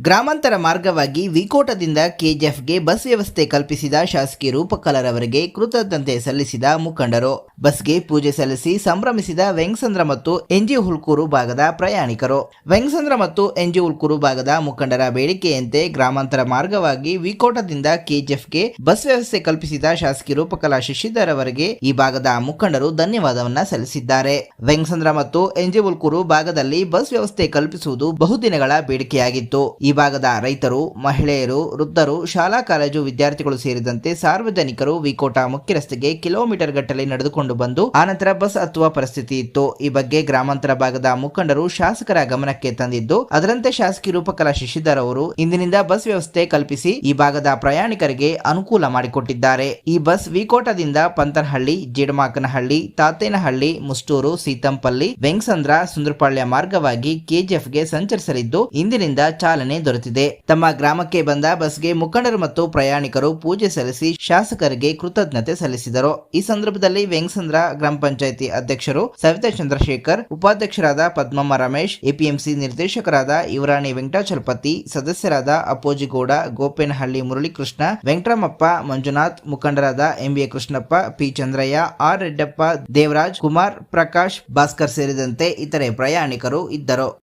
ಗ್ರಾಮಾಂತರ ಮಾರ್ಗವಾಗಿ ವಿಕೋಟದಿಂದ ಕೆಜಿಎಫ್ಗೆ ಬಸ್ ವ್ಯವಸ್ಥೆ ಕಲ್ಪಿಸಿದ ಶಾಸಕಿ ರೂಪಕಲರವರಿಗೆ ಕೃತಜ್ಞತೆ ಸಲ್ಲಿಸಿದ ಮುಖಂಡರು. ಬಸ್ಗೆ ಪೂಜೆ ಸಲ್ಲಿಸಿ ಸಂಭ್ರಮಿಸಿದ ವೆಂಗಸಂದ್ರ ಮತ್ತು ಎನ್ಜಿ ಹುಲ್ಕೂರು ಭಾಗದ ಪ್ರಯಾಣಿಕರು. ವೆಂಗಸಂದ್ರ ಮತ್ತು ಎನ್ಜಿ ಹುಲ್ಕೂರು ಭಾಗದ ಮುಖಂಡರ ಬೇಡಿಕೆಯಂತೆ ಗ್ರಾಮಾಂತರ ಮಾರ್ಗವಾಗಿ ವಿಕೋಟದಿಂದ ಕೆಜಿಎಫ್ಗೆ ಬಸ್ ವ್ಯವಸ್ಥೆ ಕಲ್ಪಿಸಿದ ಶಾಸಕಿ ರೂಪಕಲಾ ಶಶಿಧರ್ ಅವರಿಗೆ ಈ ಭಾಗದ ಮುಖಂಡರು ಧನ್ಯವಾದವನ್ನ ಸಲ್ಲಿಸಿದ್ದಾರೆ. ವೆಂಗಸಂದ್ರ ಮತ್ತು ಎನ್ಜಿ ಹುಲ್ಕೂರು ಭಾಗದಲ್ಲಿ ಬಸ್ ವ್ಯವಸ್ಥೆ ಕಲ್ಪಿಸುವುದು ಬಹುದಿನಗಳ ಬೇಡಿಕೆಯಾಗಿತ್ತು. ಈ ಭಾಗದ ರೈತರು, ಮಹಿಳೆಯರು, ವೃದ್ಧರು, ಶಾಲಾ, ಕಾಲೇಜು ವಿದ್ಯಾರ್ಥಿಗಳು ಸೇರಿದಂತೆ ಸಾರ್ವಜನಿಕರು ವಿಕೋಟ ಮುಖ್ಯ ರಸ್ತೆಗೆ ಕಿಲೋಮೀಟರ್ ಗಟ್ಟಲೆ ನಡೆದುಕೊಂಡು ಬಂದು, ಆನಂತರ ಬಸ್ ಹತ್ತುವ ಪರಿಸ್ಥಿತಿ ಇತ್ತು. ಈ ಬಗ್ಗೆ ಗ್ರಾಮಾಂತರ ಭಾಗದ ಮುಖಂಡರು ಶಾಸಕರ ಗಮನಕ್ಕೆ ತಂದಿದ್ದು, ಅದರಂತೆ ಶಾಸಕಿ ರೂಪಕಲಾ ಶಶಿಧರ್ ಅವರು ಇಂದಿನಿಂದ ಬಸ್ ವ್ಯವಸ್ಥೆ ಕಲ್ಪಿಸಿ ಈ ಭಾಗದ ಪ್ರಯಾಣಿಕರಿಗೆ ಅನುಕೂಲ ಮಾಡಿಕೊಟ್ಟಿದ್ದಾರೆ. ಈ ಬಸ್ ವಿಕೋಟದಿಂದ ಪಂತನಹಳ್ಳಿ, ಜೇಡಮಾಕನಹಳ್ಳಿ, ತಾತೇನಹಳ್ಳಿ ಮುಸ್ಟೂರು ಸೀತಂಪಲ್ಲಿ ವೆಂಗಸಂದ್ರ ಸುಂದರಪಾಳ್ಯ ಮಾರ್ಗವಾಗಿ ಕೆಜಿಎಫ್ಗೆ ಸಂಚರಿಸಲಿದ್ದು, ಇಂದಿನಿಂದ ಚಾಲನೆ ದೊರೆತಿದೆ. ತಮ್ಮ ಗ್ರಾಮಕ್ಕೆ ಬಂದ ಬಸ್ಗೆ ಮುಖಂಡರು ಮತ್ತು ಪ್ರಯಾಣಿಕರು ಪೂಜೆ ಸಲ್ಲಿಸಿ ಶಾಸಕರಿಗೆ ಕೃತಜ್ಞತೆ ಸಲ್ಲಿಸಿದರು. ಈ ಸಂದರ್ಭದಲ್ಲಿ ವೆಂಗಸಂದ್ರ ಗ್ರಾಮ ಪಂಚಾಯಿತಿ ಅಧ್ಯಕ್ಷರು ಸವಿತಾ ಚಂದ್ರಶೇಖರ್, ಉಪಾಧ್ಯಕ್ಷರಾದ ಪದ್ಮಮ್ಮ ರಮೇಶ್, ಎಪಿಎಂಸಿ ನಿರ್ದೇಶಕರಾದ ಯುವರಾಣಿ ವೆಂಕಟಾಚಲಪತಿ, ಸದಸ್ಯರಾದ ಅಪ್ಪೋಜಿಗೌಡ, ಗೋಪೇನಹಳ್ಳಿ ಮುರಳೀಕೃಷ್ಣ, ವೆಂಕಟರಾಮಪ್ಪ ಮಂಜುನಾಥ್, ಮುಖಂಡರಾದ MBA Krishnappa, P Chandraiah, R Reddappa Devaraj, Kumar Prakash Bhaskar ಸೇರಿದಂತೆ ಇತರೆ ಪ್ರಯಾಣಿಕರು ಇದ್ದರು.